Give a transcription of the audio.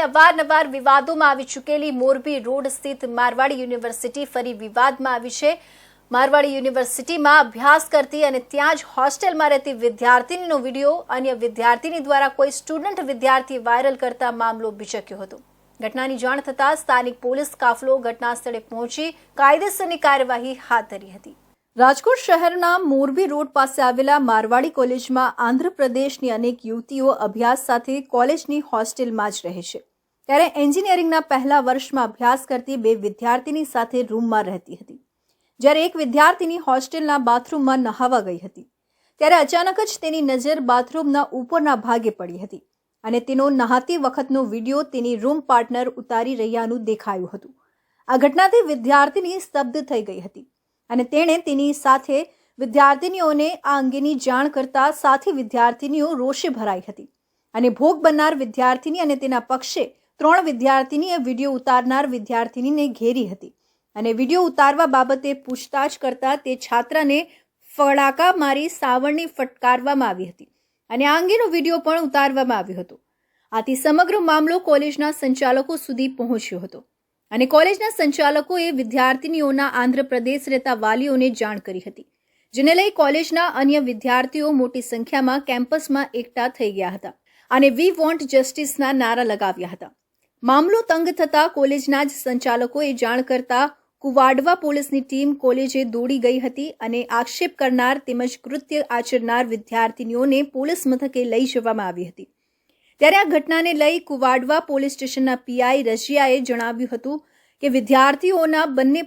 અને અવારનવાર વિવાદોમાં આવી ચૂકેલી મોરબી રોડ સ્થિત મારવાડી યુનિવર્સિટી ફરી વિવાદમાં આવી છે. મારવાડી યુનિવર્સિટીમાં અભ્યાસ કરતી અને ત્યાં જ હોસ્ટેલમાં રહેતી વિદ્યાર્થીનીનો વીડિયો અન્ય વિદ્યાર્થીની દ્વારા કોઈ સ્ટુડન્ટ વિદ્યાર્થી વાયરલ કરતા મામલો બિચક્યો હતો. ઘટનાની જાણ થતાં સ્થાનિક પોલીસ કાફલો ઘટના સ્થળે પહોંચી કાયદેસરની કાર્યવાહી હાથ ધરી હતી. રાજકોટ શહેરના મોરબી રોડ પાસે આવેલા મારવાડી કોલેજમાં આંધ્રપ્રદેશની અનેક યુવતીઓ અભ્યાસ સાથે કોલેજની હોસ્ટેલમાં જ રહે છે. ત્યારે એન્જિનિયરિંગના પહેલા વર્ષમાં અભ્યાસ કરતી બે વિદ્યાર્થીની સાથે રૂમમાં રહેતી હતી. જ્યારે એક વિદ્યાર્થીની હોસ્ટેલના બાથરૂમમાં નહાવા ગઈ હતી. ત્યારે અચાનક જ તેની નજર બાથરૂમના ઉપરના ભાગે પડી હતી અને તેનો નહાતી વખતનો વીડિયો તેની રૂમ પાર્ટનર ઉતારી રહ્યાનું દેખાયું હતું. આ ઘટનાથી વિદ્યાર્થીની સ્તબ્ધ થઈ ગઈ હતી અને તેણે તેની સાથે વિદ્યાર્થીનીઓને આ અંગેની જાણ કરતા સાથી વિદ્યાર્થીનીઓ રોષે ભરાઈ હતી અને ભોગ બનનાર વિદ્યાર્થીની અને તેના પક્ષે ત્રણ વિદ્યાર્થીનીએ વીડિયો ઉતારનાર વિદ્યાર્થીનીને ઘેરી હતી અને વીડિયો ઉતારવા બાબતે પૂછતાછ કરતા તે છાત્રને ફડાકા મારી સાવરણી ફટકારવામાં આવી હતી અને આ અંગેનો વીડિયો પણ ઉતારવામાં આવ્યો હતો. આથી સમગ્ર મામલો કોલેજના સંચાલકો સુધી પહોંચ્યો હતો અને કોલેજના સંચાલકોએ વિદ્યાર્થીનીઓના આંધ્રપ્રદેશ રહેતા વાલીઓને જાણ કરી હતી, જેને લઈ કોલેજના અન્ય વિદ્યાર્થીઓ મોટી સંખ્યામાં કેમ્પસમાં એકઠા થઈ ગયા હતા અને વી વોન્ટ જસ્ટિસના નારા લગાવ્યા હતા. મામલો તંગ થતા કોલેજના જ સંચાલકોએ જાણ કરતા કુવાડવા પોલીસની ટીમ કોલેજે દોડી ગઈ હતી અને આક્ષેપ કરનાર તેમજ કૃત્ય આચરનાર વિદ્યાર્થીનીઓને પોલીસ મથકે લઈ જવામાં આવી હતી. ત્યારે આ ઘટનાને લઈ કુવાડવા પોલીસ સ્ટેશનના પીઆઈ રશિયાએ જણાવ્યું હતું કે વિદ્યાર્થીઓના બંને